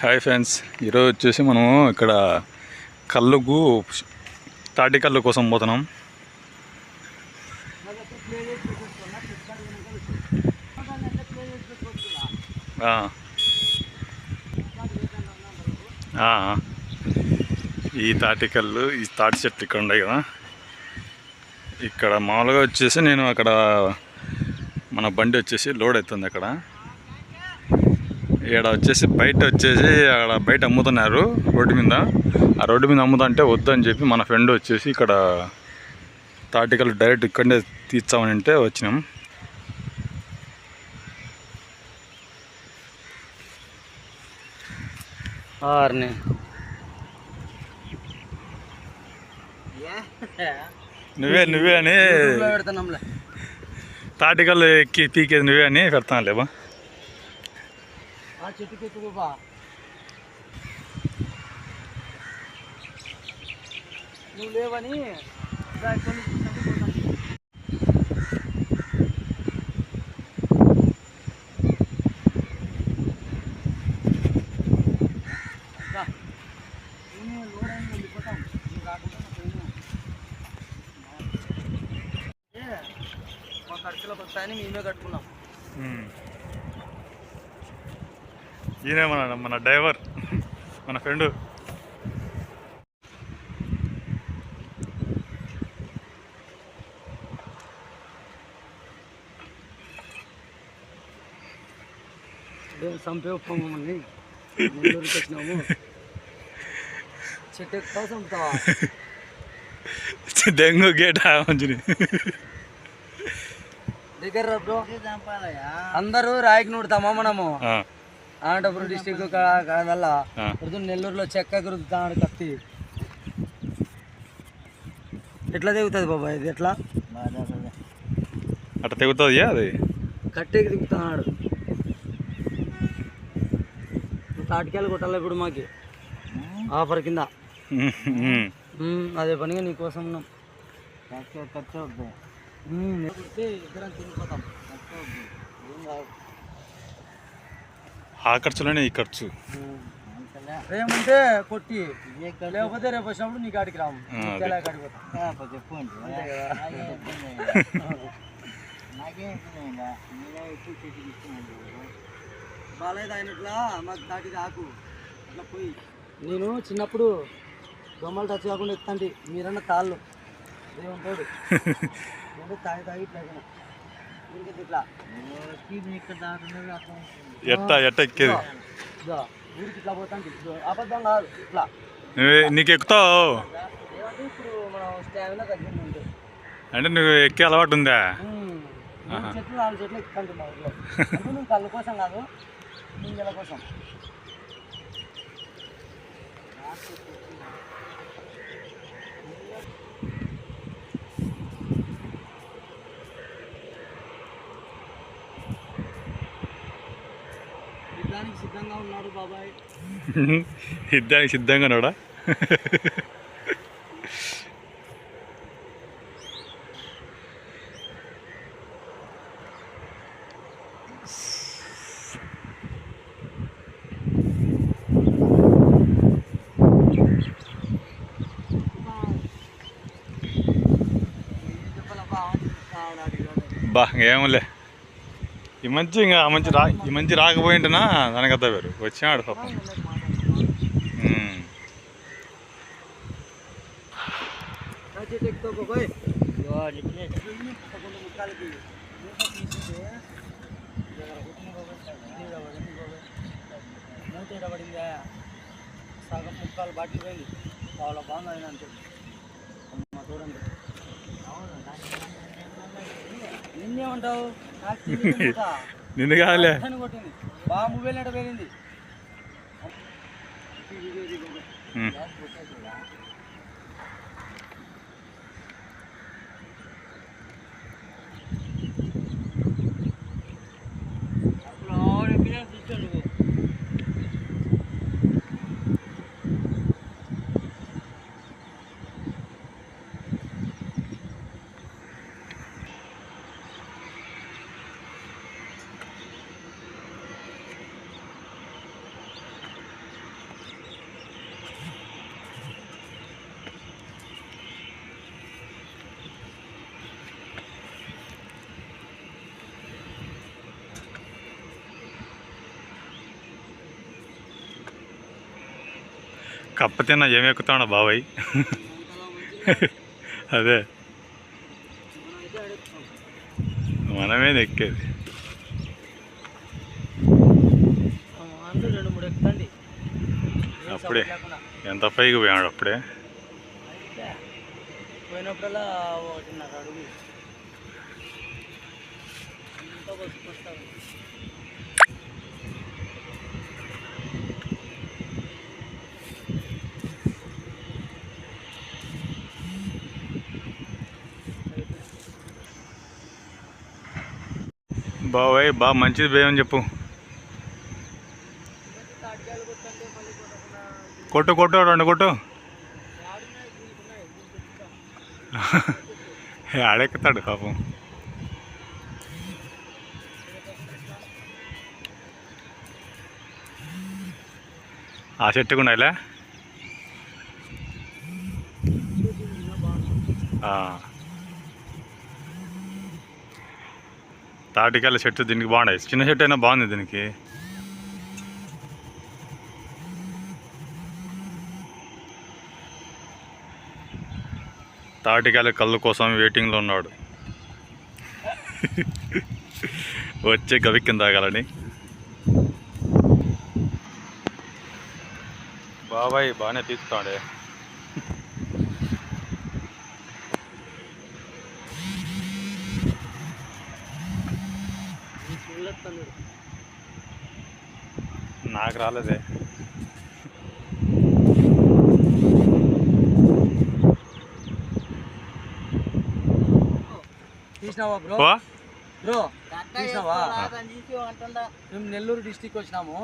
Hi friends ఈరోజు వచ్చేసి మనం ఇక్కడ కళ్ళుకు తాటి కళ్ళు కోసం పోతున్నాం. ఈ తాటి కళ్ళు ఈ తాటి చెట్లు ఇక్కడ ఉన్నాయి కదా. ఇక్కడ మామూలుగా వచ్చేసి నేను అక్కడ మన బండి వచ్చేసి లోడ్ అవుతుంది అక్కడ. ఇక్కడ వచ్చేసి బయట వచ్చేసి అక్కడ బయట అమ్ముతున్నారు రోడ్డు మీద. ఆ రోడ్డు మీద అమ్ముతుంటే వద్దని చెప్పి మన ఫ్రెండ్ వచ్చేసి ఇక్కడ తాటికలు డైరెక్ట్ ఇక్కడనే తీర్చామని అంటే వచ్చినాం. ఆరుని. నువ్వే నువ్వే అని తాటికలు ఎక్కి పీకేది నువ్వే అని పెడతాను లేబా ఆ చెట్టుకి ఎక్కువ నువ్వు లేవని వెళ్ళిపోతాం. మా ఖర్చులకు వస్తాయని మేమే కట్టుకున్నాం. ఈయనే మన మన డ్రైవర్ మన ఫ్రెండ్. చంపే పొమ్మని నెల్లూరుకి వచ్చినాము. చెట్టు ఎక్కువ చంపుతావా? డెంగు గేట్ మంచిది. దగ్గర బ్రో. అందరూ రాయికి నూడతామా మనము? అనంతపురం డిస్టిక్ ఆ. ఇప్పుడు నెల్లూరులో చెక్క గురుతాడు కత్తి. ఎట్లా దిగుతుంది బాబా ఇది ఎట్లా? అట్లా తెగుతుంది అది? కట్టేకి దిగుతున్నాడు తాటికాయలు కొట్టాలి ఇప్పుడు మాకి? ఆఫర్ కింద. అదే పనిగా నీకోసం ఉన్నాం. ఉమ్, కొడితే ఇద్దరం తిరిగిపోతాం ఆ ఖర్చులోనే ఈ ఖర్చు. రేముంటే కొట్టి లేకపోతే రేపు వచ్చినప్పుడు రాము. చెప్పండి. అయినట్లా మాకు తాటికి ఆకు. అట్లా పోయి. నేను చిన్నప్పుడు దొమ్మలు టచ్ కాకుండా ఎత్తండి మీరన్న తాళ్ళు. ఏముంటాడు తాగి తాగి ఇట్లా ఎట్ట ఎట్ట ఎక్కేది? నీకు ఎక్కుతావు? అంటే నువ్వు ఎక్కే అలవాటు ఉందా? చెట్లు నాలుగు చెట్లు కళ్ళ కోసం కాదు గింజల కోసం. యుద్ధానికి సిద్ధంగా ఉన్నాడు బాబాయ్ యుద్ధానికి సిద్ధంగా ఉన్నాడా చెప్పాలబ్బా కావడానికి బా ఏమలే ఈ మంచి ఇంకా మంచి రా ఈ మంచి రాకపోయింటనా దానికి వేరు. వచ్చినాడు పాపం. సగం ముక్కలు బాటిల్ పోయి వాళ్ళ బాగుంది అయినా చూడండి నిన్నేమంటావు? నిన్ను కాదులే. బాగా మొబైల్ నెట పోయింది కప్ప తిన్నా ఏమి ఎక్కుతాడు బాబాయ్. అదే. మనమే ఎక్కేది అప్పుడే. ఎంత పైకి పోయాడు అప్పుడే? పోయినప్పుడల్లా ఒకటిన్నర అడుగు. బాబాయ్ బా మంచిది భయం చెప్పు. కొట్టు కొట్టు రెండు కొట్టు. ఆడెక్కుతాడు పాపం. ఆ చెట్టు కూడా ఇలా తాటికాయల చెట్టు దీనికి బాగున్నాయి. చిన్న చెట్టు అయినా బాగుంది దీనికి. తాటికాయల కళ్ళు కోసం వెయిటింగ్లో ఉన్నాడు. వచ్చే గవి కింద తాగాలని బాబాయ్ బాగానే తీస్తాడే. నాకు రాలేదే. తీసినావా బ్రో? బ్రో తీసినావా? మేము నెల్లూరు డిస్టిక్ వచ్చినాము.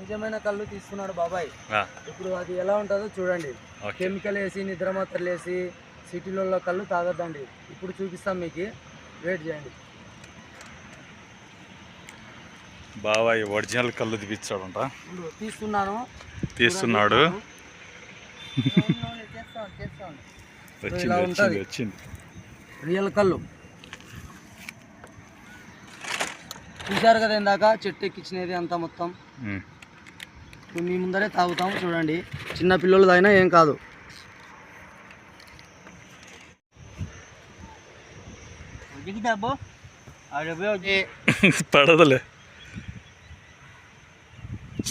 నిజమైన కళ్ళు తీసుకున్నాడు బాబాయ్. ఇప్పుడు అది ఎలా ఉంటుందో చూడండి. కెమికల్ వేసి నిద్రమాత్రలు వేసి సిటీలలో కళ్ళు తాగొద్దండి. ఇప్పుడు చూపిస్తాం మీకు. వెయిట్ చేయండి. బాబాయ్ ఒరిజినల్ కళ్ళు తీపిచ్చాడంట ఇప్పుడు తీస్తున్నాను. తీస్తున్నాడు. వచ్చింది వచ్చింది. వచ్చింది. రియల్ కళ్ళు. చూశారు కదా ఇందాక చెట్టు ఎక్కించినది అంతా మొత్తం. మీ ముందరే తాగుతాము చూడండి. చిన్న పిల్లలు తాగినా ఏం కాదు. పడదులే.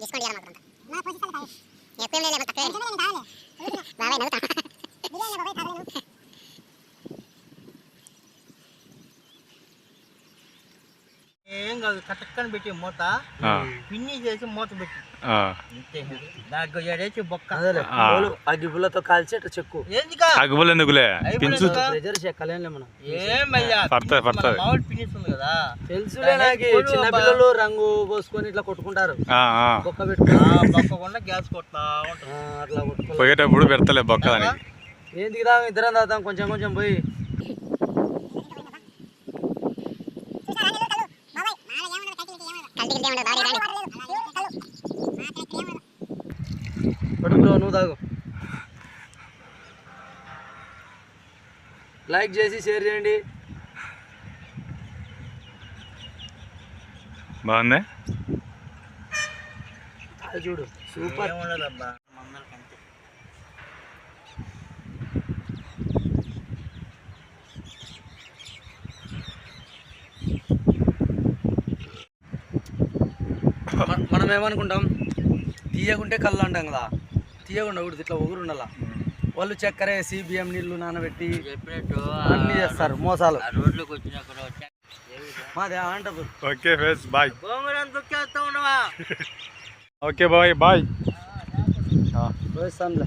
డిస్కౌంట్ ఇవ్వాలి మాకు నా పొజిషన్ కాదు ఎక్కువ లేదు తక్కువ బాబాయ్ నవ్వుతా కట్టక్కని పెట్టి మూత. పిన్ని చేసి మూత పెట్టి. ఏడేసి బొక్క. కాల్చి అట్లా చెక్కు. ఎందుకులే? పించు. ప్రెజర్ చెక్కలేంలే మనం. ఏం అయ్యా పడతాయి, పడతాయి. మామిడి పిన్నిస్ ఉంది కదా. తెలుసులే నాకు. చిన్న పిల్లలు రంగు పోసుకొని ఇట్లా కొట్టుకుంటారు. బొక్క గ్యాస్ కొడతా అట్లా కొట్టుకో పోయేటప్పుడు పెడతలే బొక్క దానికి. ఏం దిగుదాం ఇద్దరం తాగుతాం. కొంచెం కొంచెం పోయి. బ్రో నువ్వు తాగు. లైక్ చేసి షేర్ చేయండి. బాగుంది? చూడు. సూపర్ మనం ఏమనుకుంటాం? తీయకుంటే కళ్ళు అంటాం కదా. తీయకుండా కూడా ఇట్లా ఒగురు ఉండాల? వాళ్ళు చక్కెర వేసి బియ్యం నీళ్ళు నానబెట్టి చెప్పినట్టు అన్ని చేస్తారు మోసాలు. ఆ రోడ్లోకి వచ్చినాక వచ్చా మాది అంటప్పుడు okay face bye. Okay bye bye. పోయిస్తాంలే